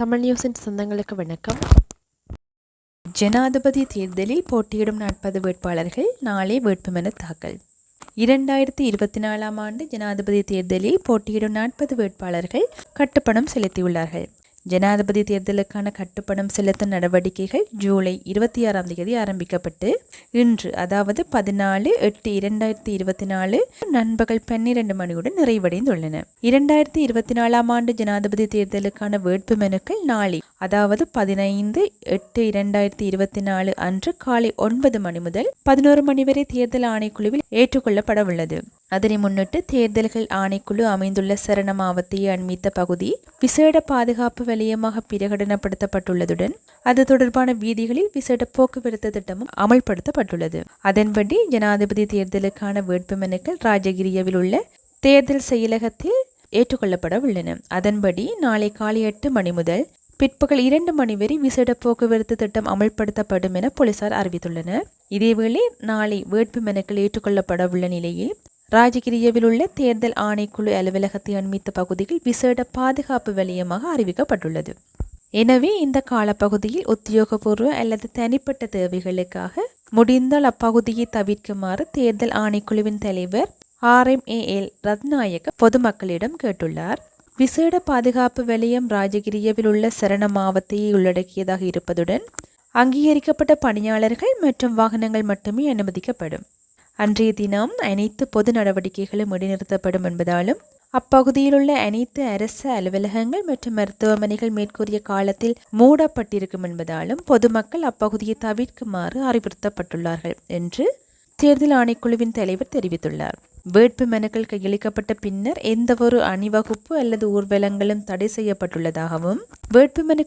தமிழ் நியூஸின் சொந்தங்களுக்கு வணக்கம். ஜனாதிபதி தேர்தலில் போட்டியிடும் நாற்பது வேட்பாளர்கள் நாளை வேட்புமனு தாக்கல். இரண்டாயிரத்தி இருபத்தி நாலாம் ஆண்டு ஜனாதிபதி தேர்தலில் போட்டியிடும் நாற்பது வேட்பாளர்கள் கட்டுப்பணம் செலுத்தியுள்ளார்கள். ஜனாதிபதி தேர்தலுக்கான கட்டுப்பணம் செலுத்தும் நடவடிக்கைகள் ஜூலை இருபத்தி ஆறாம் தேதி ஆரம்பிக்கப்பட்டு இன்று அதாவது பதினாலு எட்டு இரண்டாயிரத்தி இருபத்தி நாலு நண்பகல் பன்னிரண்டு மணியுடன் நிறைவடைந்துள்ளன. இரண்டாயிரத்தி இருபத்தி நாலாம் ஆண்டு ஜனாதிபதி தேர்தலுக்கான வேட்பு மனுக்கள் நாளை அதாவது பதினைந்து எட்டு இரண்டாயிரத்தி இருபத்தி நாலு அன்று காலை ஒன்பது மணி முதல் பதினோரு மணி வரை தேர்தல் ஆணைக்குழுவில் ஏற்றுக்கொள்ளப்பட உள்ளது அதனை முன்னிட்டு தேர்தல்கள் ஆணைக்குழு அமைந்துள்ள சரணமாவத்தையை அண்மித்த பகுதி விசேட பாதுகாப்பு வலயமாக பிரகடனப்படுத்தப்பட்டுள்ளதுடன் அது தொடர்பான வீதிகளில் விசேட போக்குவரத்து திட்டமும் அமல்படுத்தப்பட்டுள்ளது. அதன்படி ஜனாதிபதி தேர்தலுக்கான வேட்புமனுக்கள் ராஜகிரியவில் உள்ள தேர்தல் செயலகத்தில் ஏற்றுக்கொள்ளப்பட உள்ளன அதன்படி நாளை காலை எட்டு மணி முதல் பிற்பகல் இரண்டு மணி வரை விசேட போக்குவரத்து திட்டம் அமல்படுத்தப்படும் என போலீசார் அறிவித்துள்ளனர். இதேவேளை நாளை வேட்பு மனுக்கள் ஏற்றுக்கொள்ளப்பட உள்ள நிலையில் ராஜகிரியவில் உள்ள தேர்தல் ஆணைக்குழு அலுவலகத்தை அண்மித்த பகுதியில் விசேட பாதுகாப்பு வலயமாக அறிவிக்கப்பட்டுள்ளது. எனவே இந்த காலப்பகுதியில் உத்தியோகபூர்வ அல்லது தனிப்பட்ட தேவைகளுக்காக முடிந்தால் அப்பகுதியை தவிர்க்குமாறு தேர்தல் ஆணைக்குழுவின் தலைவர் ஆர் எம் ஏ எல் பொதுமக்களிடம் கேட்டுள்ளார். விசேட பாதுகாப்பு வலயம் ராஜகிரியவில் உள்ள சரண மாவத்தையை உள்ளடக்கியதாக இருப்பதுடன் அங்கீகரிக்கப்பட்ட பணியாளர்கள் மற்றும் வாகனங்கள் மட்டுமே அனுமதிக்கப்படும். அன்றைய தினம் அனைத்து பொது நடவடிக்கைகளும் இடைநிறுத்தப்படும் என்பதாலும் அப்பகுதியில் உள்ள அனைத்து அரசு அலுவலகங்கள் மற்றும் மருத்துவமனைகள் மேற்கூறிய காலத்தில் மூடப்பட்டிருக்கும் என்பதாலும் பொதுமக்கள் அப்பகுதியை தவிர்க்குமாறு அறிவுறுத்தப்பட்டுள்ளார்கள் என்று தேர்தல் ஆணைக்குழுவின் தலைவர் தெரிவித்துள்ளார். வேட்பு மனுக்கள் கையளிக்கப்பட்ட பின்னர் எந்தவொரு அணிவகுப்பு அல்லது ஊர்வலங்களும் தடை செய்யப்பட்டுள்ளதாகவும் வேட்புமனு